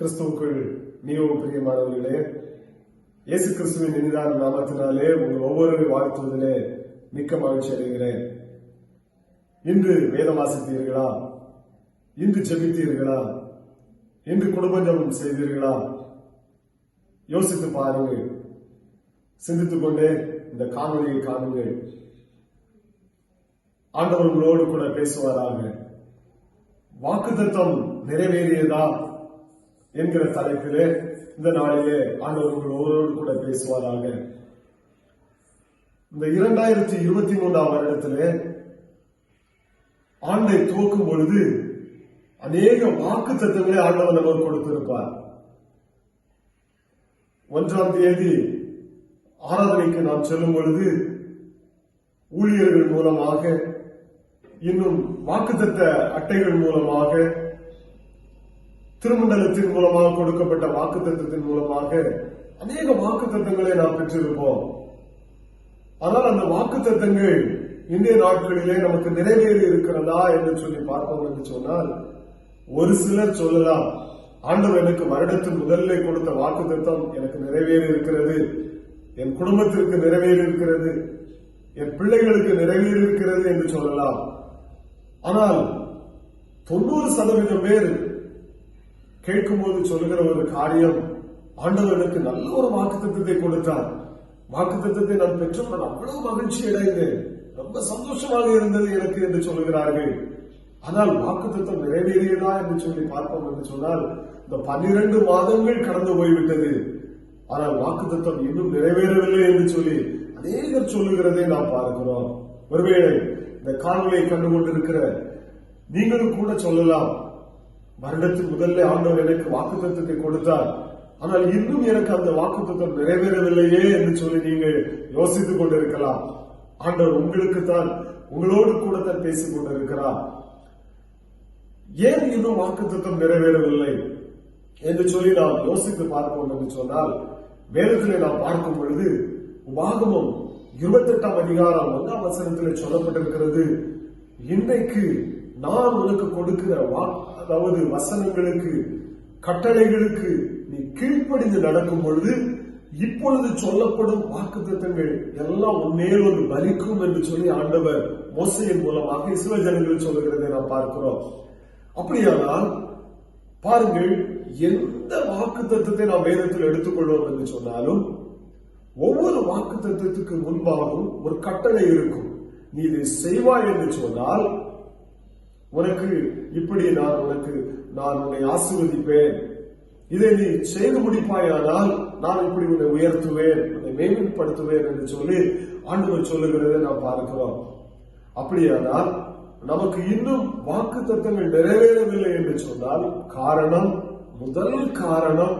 கிறிஸ்துவுக்குள் மிகவும் பிரியமானவர்களே இயேசு கிறிஸ்துவின் இனிதான நாமத்தினாலே உங்கள் ஒவ்வொரு வாழ்த்துவதிலே மிக்க மகிழ்ச்சி அடைகிறேன். இன்று வேதம் வாசித்தீர்களா? இன்று செபித்தீர்களா இன்று குடும்ப ஜெபம் செய்தீர்களா? யோசித்து பாருங்கள். சிந்தித்துக் கொண்டே இந்த காணொலியை காணுங்கள். ஆண்டவர் உங்களோடு கூட பேசுவாராக. வாக்குத்தம் நிறைவேறியதா? என்கிற தலைப்பிலே இந்த நாளிலே ஆண்டவர் உங்களோடு கூட பேசுவாராக. இந்த இரண்டாயிரத்தி இருபத்தி மூன்றாம் வருடத்திலே ஆண்டை துவக்கும் பொழுது அநேக வாக்கு தத்துவங்களை ஆண்டவர் நமக்கு கொடுத்திருப்பார். ஒன்றாம் தேதி ஆராதனைக்கு நாம் செல்லும் பொழுது ஊழியர்கள் மூலமாக இன்னும் வாக்குத்தத்த அட்டைகள் மூலமாக திருமண்டலத்தின் மூலமாக கொடுக்கப்பட்ட வாக்குத்தத்தத்தின் மூலமாக அநேக வாக்குத்தத்தங்களை நாம் பெற்றிருப்போம். ஆனால் அந்த வாக்குத்தத்தங்கள் இந்திய நாட்களிலே நமக்கு நிறைவேறி இருக்கிறதா என்று சொல்லி பார்ப்போம் என்று சொன்னால் ஒரு சிலர் சொல்லலாம் ஆண்டவர் எனக்கு வருடத்தின் முதல்ல கொடுத்த வாக்குத்தத்தம் எனக்கு நிறைவேறி இருக்கிறது. என் குடும்பத்திற்கு நிறைவேறி இருக்கிறது. என் பிள்ளைகளுக்கு நிறைவேறி இருக்கிறது என்று சொல்லலாம். ஆனால் தொண்ணூறு சதவீதம் பேர் கேட்கும்போது சொல்லுகிற ஒரு காரியம் ஆண்டவர் எனக்கு நல்ல ஒரு வாக்குத்தத்தத்தை கொடுத்தார். வாக்குத்தத்தத்தை நான் பெற்றவுடன் அவ்வளவு மகிழ்ச்சி அடைந்தேன். ரொம்ப சந்தோஷமாக இருந்தது எனக்கு என்று சொல்லுகிறார்கள். ஆனால் வாக்குத்தத்தம் நிறைவேறியதா என்று சொல்லி பார்ப்போம் என்று சொன்னால் இந்த பன்னிரண்டு மாதங்கள் கடந்து போய்விட்டது. ஆனால் வாக்குத்தத்தம் இன்னும் நிறைவேறவில்லை என்று சொல்லி அநேகர் சொல்லுகிறதை நாம் பார்க்கிறோம். ஒருவேளை இந்த காணொலியை கண்டு கொண்டிருக்கிற நீங்களும் கூட சொல்லலாம். வருடத்தின் முதல்ல ஆண்டவர் எனக்கு வாக்குத்தத்தத்தை கொடுத்தார். ஆனால் இன்னும் எனக்கு அந்த வாக்குத்தத்தம் நிறைவேறவில்லையே என்று சொல்லி நீங்கள் யோசித்துக் கொண்டிருக்கலாம். ஆண்டவர் உங்களுக்கு தான் உங்களோடு கூட தான் பேசிக் கொண்டிருக்கிறார். ஏன் இன்னும் வாக்குத்தத்தம் நிறைவேறவில்லை என்று சொல்லி நாம் யோசித்து பார்ப்போம் என்று சொன்னால் வேதத்திலே நாம் பார்க்கும் பொழுது உபாகமம் இருபத்தி எட்டாம் அதிகாரம் ஒன்றாம் வசனத்தில் சொல்லப்பட்டிருக்கிறது இன்றைக்கு நான் உனக்கு கொடுக்கிற வா- அதாவது வசனங்களுக்கு கட்டளைகளுக்கு நீ கீழ்ப்படிந்து நடக்கும் பொழுது இப்பொழுது சொல்லப்படும் வாக்குத்தத்தங்கள் எல்லாம் உன்மேல் ஒரு பலிக்கும் என்று சொல்லி ஆண்டவர் மோசையின் மூலமாக இஸ்ரோ ஜனங்கள் சொல்லுகிறதை நாம் பார்க்கிறோம். அப்படியானால் பாருங்கள் எந்த வாக்கு தத்துவத்தை நாம் வேதத்தில் எடுத்துக்கொள்வோம் என்று சொன்னாலும் ஒவ்வொரு வாக்கு தத்துவத்துக்கு முன்பாகவும் ஒரு கட்டளை இருக்கும். நீ இதை செய்வாய் என்று சொன்னால் உனக்கு இப்படி நான் உனக்கு நான் உன்னை ஆசிர்வதிப்பேன். இதை நீ செய்து முடிப்பாயானால் நான் இப்படி உன்னை உயர்த்துவேன் உன்னை மேம்படுத்துவேன் என்று சொல்லி ஆண்டவர் சொல்லுகிறதை நாம் பார்க்கிறோம். அப்படியானால் நமக்கு இன்னும் வாக்கு தத்தங்கள் நிறைவேறவில்லை என்று சொன்னால் காரணம் முதல் காரணம்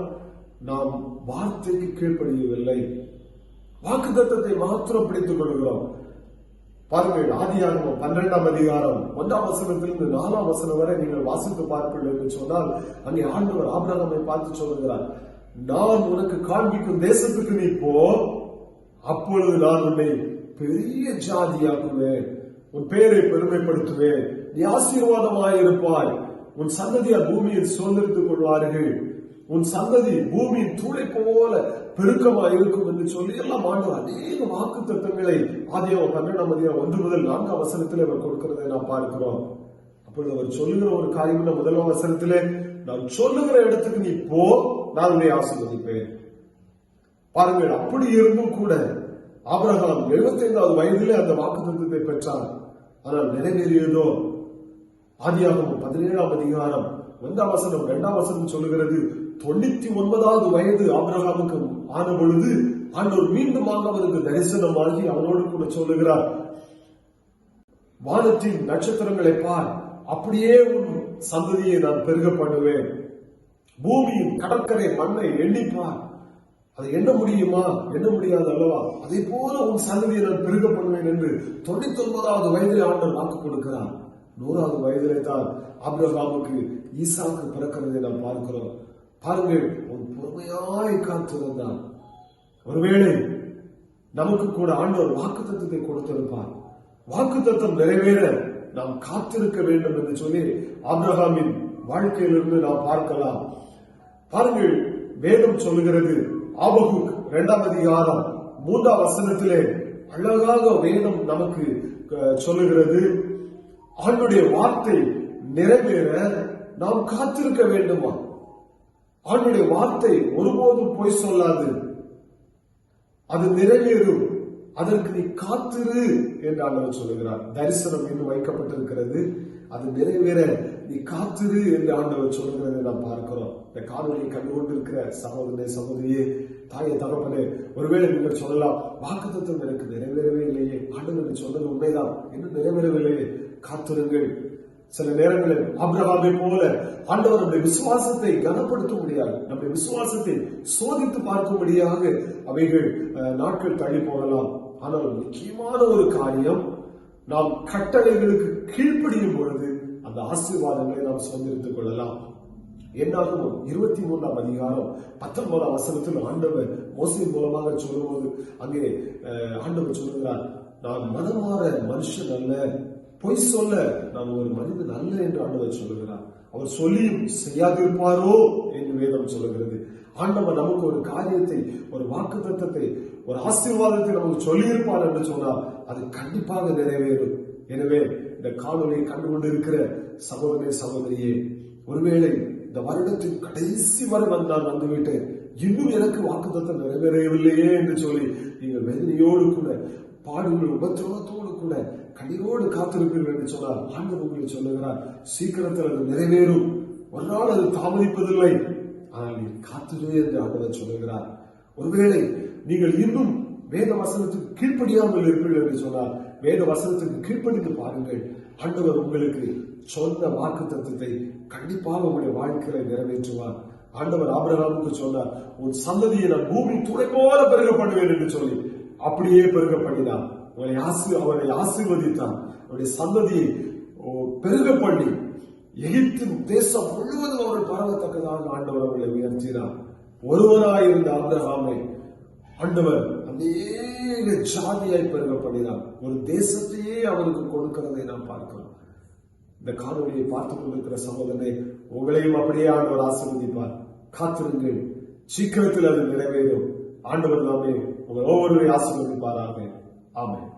நாம் வார்த்தைக்கு கீழ்ப்படியவில்லை. வாக்கு தத்தத்தை மாத்திரம் பிடித்துக் கொள்கிறோம். பாருங்கள் ஆதியாகமம் பன்னிரெண்டாம் அதிகாரம் ஒன்றாம் வசனத்திலிருந்து நாலாம் வசனம் வரை நீங்கள் வாசித்து பார்ப்பீர்கள் என்று சொன்னால் அங்கே ஆண்டவர் ஆபிரகாமை பார்த்து சொல்லுகிறார் நான் உனக்கு காண்பிக்கும் தேசத்துக்கு நீ போ அப்பொழுது நான் உன்னை பெரிய ஜாதியாக்குவேன் உன் பெயரை பெருமைப்படுத்துவேன் நீ ஆசீர்வாதமாயிருப்பாய் உன் சந்ததியார் பூமியில் சுதந்திரித்துக் கொள்வார்கள் உன் சந்ததி பூமியின் தூளை போல பெருக்கமாக இருக்கும் என்று சொல்லி எல்லாம் ஆண்டவர் அநேக வாக்கு தத்தங்களை ஆதியம் பன்னெண்டாம் அதிகாரம் ஒன்று முதல் நான்கு அவசரத்தில் அவர் கொடுக்கிறதை நாம் பார்க்கிறோம். அப்பொழுது அவர் சொல்லுகிற ஒரு காரியம் முதல் அவசரத்தில் நான் சொல்லுகிற இடத்துக்கு நீ போ நான் உன்னை ஆசீர்வதிப்பேன். பாருங்கள் அப்படி இருந்தும் கூட ஆபிரகாம் 75வது வயதிலே அந்த வாக்கு வாக்குத்தத்தத்தை பெற்றார் ஆனால் நிறைவேறியதோ? ஆதியாகவும் பதினேழாம் அதிகாரம் ஒன்றாம் வசனம் இரண்டாம் வசனம் சொல்லுகிறது தொண்ணூத்தி ஒன்பதாவது வயது ஆபிரகாமுக்கு ஆன பொழுது ஆண்டவர் மீண்டுமாக அவருக்கு தரிசனமாகி அவனோடு கூட சொல்லுகிறார். வானத்தின் நட்சத்திரங்களை பார் அப்படியே உன் சந்ததியை நான் பெருக பண்ணுவேன். பூமியின் கடற்கரை மண்ணை எண்ணிப்பார் அதை எண்ண முடியுமா? எண்ண முடியாது அல்லவா? அதே போல உன் சந்ததியை நான் பெருக பண்ணுவேன் என்று தொண்ணூத்தி ஒன்பதாவது வயதில் ஆண்டவர் வாக்கு கொடுக்கிறார். நூறாவது வயதிலே தான் அப்ரஹாமுக்கு ஈசாவுக்கு பிறக்கிறதை நாம் பார்க்கிறோம். பாருங்கள் ஒரு பொறுமையாய் காத்திருந்தான். ஒருவேளை நமக்கு கூட ஆண்டவர் வாக்குத்தத்தத்தை கொடுத்திருப்பார். வாக்குத்தத்தம் நிறைவேற நாம் காத்திருக்க வேண்டும் என்று சொல்லி அப்ரஹாமின் வாழ்க்கையிலிருந்து நாம் பார்க்கலாம். பாருங்கள் வேதம் சொல்லுகிறது ஆபகு இரண்டாம் அதிகாரம் மூன்றாம் வசனத்திலே அழகாக வேதம் நமக்கு சொல்லுகிறது. ஆண்டுடைய வார்த்தை நிறைவேற நாம் காத்திருக்க வேண்டுமா? ஆண்டுடைய வார்த்தை ஒருபோதும் பொய் சொல்லாது. அது நிறைவேறும். அதற்கு நீ காத்திரு என்று ஆண்டவர் சொல்லுகிறார். தரிசனம் இன்னும் வைக்கப்பட்டிருக்கிறது. அது நிறைவேற. நீ காத்திரு என்று ஆண்டவர் சொல்லுகிறதை நாம் பார்க்கிறோம். இந்த காணொலியை கண்டு கொண்டிருக்கிற சகோதரனே சகோதரியே தாயை தகப்பனே ஒருவேளை நீங்கள் சொல்லலாம் வாக்குத்தத்தம் எனக்கு நிறைவேறவே இல்லையே. ஆண்டவர் சொன்னது உண்மைதான். இன்னும் நிறைவேறவில்லையே. காத்திருங்கள். சில நேரங்களில் அப்ரஹாமை போல ஆண்டவர் நம்முடைய விசுவாசத்தை கனப்படுத்தும்படியாக முடியாது நம்முடைய விசுவாசத்தை சோதித்து பார்க்கும்படியாக அவைகள் நாட்கள் தள்ளி போகலாம். ஆனால் முக்கியமான ஒரு காரியம் நாம் கட்டளைகளுக்கு கீழ்ப்படியும் பொழுது அந்த ஆசீர்வாதங்களை நாம் சுதந்திரித்துக் கொள்ளலாம். என்னாகும்? இருபத்தி மூன்றாம் அதிகாரம் பத்தொன்பதாம் வசனத்தில் ஆண்டவர் மோசின் மூலமாக சொல்லும்போது அங்கே ஆண்டவர் சொல்லுகிறார் நான் மனமாற மனுஷன் அல்ல. பொய் சொல்ல நான் ஒரு மனிதன் அல்ல என்று ஆண்டவர் சொல்லுகிறார். அவர் சொல்லியும் செய்யாதிருப்பாரோ என்று வேதம் சொல்லுகிறது. ஆண்டவர் நமக்கு ஒரு காரியத்தை ஒரு வாக்கு தத்தத்தை ஒரு ஆசீர்வாதத்தை நமக்கு சொல்லியிருப்பார் என்று சொன்னால் அது கண்டிப்பாக நிறைவேறும். எனவே இந்த காணொலியை கண்டு கொண்டிருக்கிற சகோதரே சகோதரியே ஒருவேளை இந்த வருடத்தின் கடைசி வரை வந்தால் வந்துவிட்டு இன்னும் எனக்கு வாக்குத்தத்தம் நிறைவேறவில்லையே என்று சொல்லி நீங்கள் வேதனையோடு கூட பாடுகள் உபத்திரவத்தோடு கூட கண்ணீரோடு காத்திருப்பீர்கள் என்று சொன்னால் ஆண்டவர் உங்களுக்கு சொல்லுகிறார் சீக்கிரத்தில் அது நிறைவேறும். ஒரு நாள் அது தாமதிப்பதில்லை. ஆனால் நீ காத்திரு என்று ஆண்டவர் சொல்லுகிறார். ஒருவேளை நீங்கள் இன்னும் வேத வசனத்துக்கு கீழ்ப்படியாமல் இருப்பீர்கள் என்று சொன்னால் வேத வசனத்துக்கு கீழ்ப்படிந்து பாருங்கள். ஆண்டவர் உங்களுக்கு சொன்ன வாக்கு தத்துவத்தை கண்டிப்பாக உங்களுடைய வாழ்க்கையில நிறைவேற்றுவார். ஆண்டவர் ஆபரகாமுக்கு சொன்னார் உன் சந்ததியை நான் பூமி துணை போல பெருக பண்ணுவேன் என்று சொல்லி அப்படியே பெருக பண்ணினார் உங்களை ஆசி அவரை ஆசிர்வதித்தான். அவருடைய சந்ததியை ஓ, பெருக பண்ணி எகிப்தின் தேசம் முழுவதும் அவர்கள் பரவத்தக்கதாக ஆண்டவர் அவர்களை உயர்த்தினார். ஒருவராயிருந்த அப்ரஹாமை ஆண்டவர் அநேக ஜாதியாய் பெருக பண்ணினார் ஒரு தேசத்தையே அவருக்கு கொடுக்கிறதை நாம் பார்க்கிறோம். இந்த காணொலியை பார்த்துக் கொண்டிருக்கிற சகோதரனை உங்களையும் அப்படியே ஆண்டவர் ஆசீர்வதிப்பார். காத்திருங்கள். சீக்கிரத்தில் அது நிறைவேறும். ஆண்டவர் நாமே உங்கள் ஒவ்வொருவரை ஆசீர்வதிப்பாராக. Amén.